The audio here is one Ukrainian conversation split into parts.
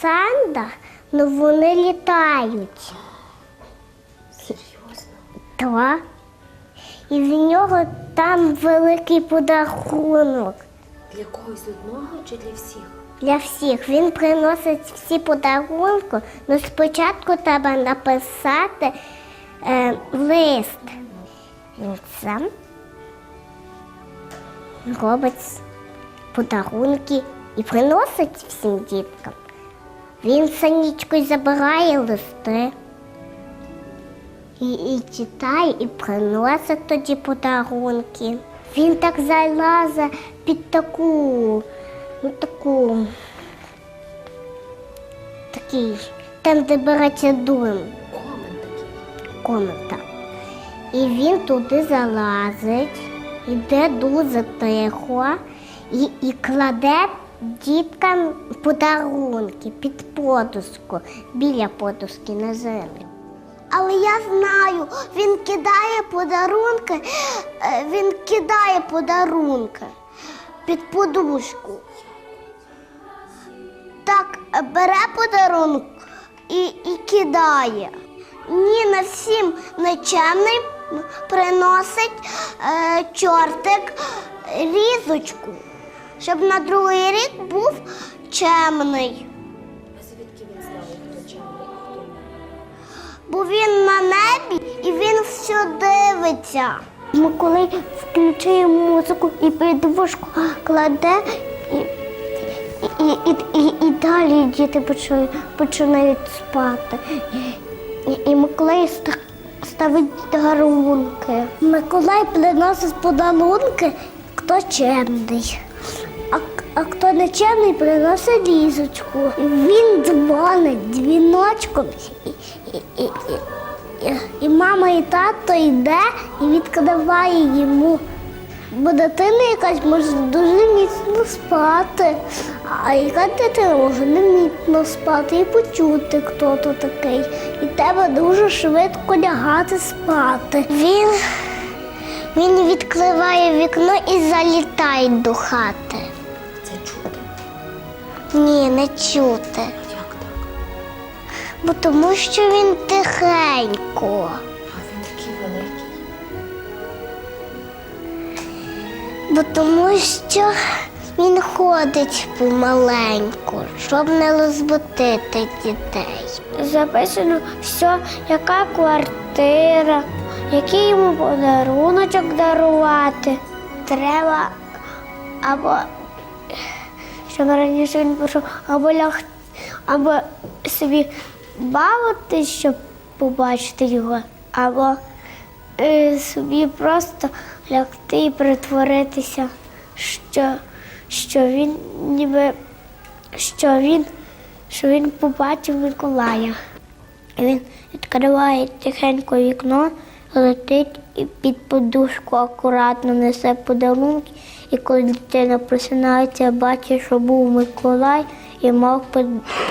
Санда, ну вони літають. Серйозно? Так. І в нього там великий подарунок Для когось одного чи для всіх? для всіх. Він приносить всі подарунки, але спочатку треба написати е, лист. Він сам робить подарунки і приносить всім діткам. Він санічкою забирає листи. І, і читає, і приносить тоді подарунки. Він так залазить під таку, ну таку, такий, там, де береться такий. комната. І він туди залазить, іде дуже тихо і, і кладе діткам подарунки під подушку, біля подушки на землю. Але я знаю, він кидає подарунки, е, він кидає подарунки під подушку. Так, бере подарунок і, і кидає. Ні, на всім нечемним приносить е, чортик різочку, щоб на другий рік був чемний. А звідки він знає, хто чемний, а хто ні? Бо він на небі і він все дивиться. Ми коли включуємо музику і підвушку кладе, і, і, і, і, і далі діти починають спати. І, і Миколай ставить дарунки. Миколай приносить подарунки, хто чемний. А, хто не чемний, приносить різочку. Він дзвонить дзвіночком. І, і, і, і мама і тато йде і відкриває йому. Бо дитина якась може дуже міцно спати, а яка дитина може не міцно спати і почути, хто то такий. І треба дуже швидко лягати спати. Він, він відкриває вікно і залітає до хати. Ні, не чути. Як так? Бо тому що він тихенько. А він такий великий. Бо тому що він ходить помаленьку, щоб не розбудити дітей. Записано все, яка квартира, який йому подаруночок дарувати. Треба або щоб раніше він пішов, або ляг, або собі бавитись, щоб побачити його, або е, собі просто лягти і притворитися, що, що він ніби що він, що він побачив Миколая. І він відкриває тихенько вікно, летить і під подушку акуратно несе подарунки. І коли дитина просинається, бачить, що був Миколай і мав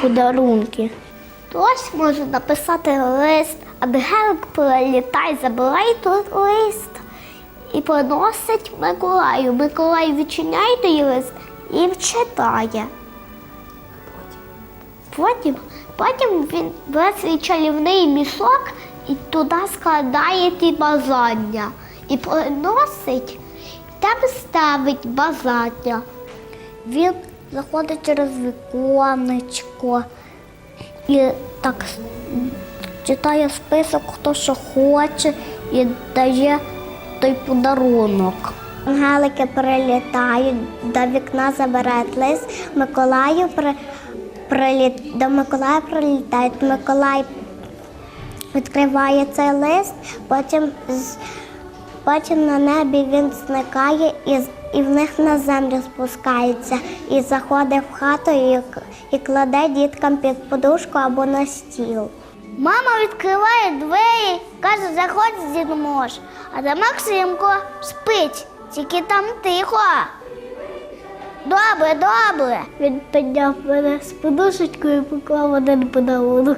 подарунки. Хтось може написати лист, аби Гелик прилітай, забирай тут лист і приносить Миколаю. Миколай відчиняє той лист і читає. Потім, потім він бере свій чарівний мішок і туди складає ті бажання. І приносить, там ставить бажання. Він заходить через віконечко і так читає список, хто що хоче, і дає той подарунок. Ангелики прилітають, до вікна забирають лист, Миколаю при, приліт, до Миколая прилітають. Миколай відкриває цей лист, потім, потім на небі він зникає і, і в них на землю спускається. І заходить в хату і, і кладе діткам під подушку або на стіл. Мама відкриває двері, каже, заходь з Мож. А там Максимко спить, тільки там тихо. Добре, добре. Він підняв мене з подушечкою і поклав один подарунок.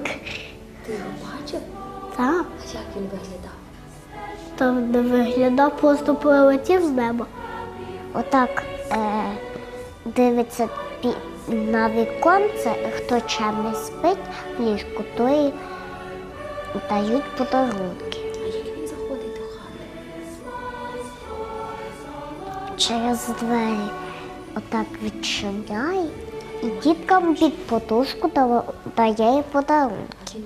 Виглядав? там не виглядав, просто прилетів з неба. Отак е, дивиться на віконце, хто чемний спить в ліжку, то і дають подарунки. А як він заходить до хати? Через двері отак відчиняє і діткам під подушку дає подарунки.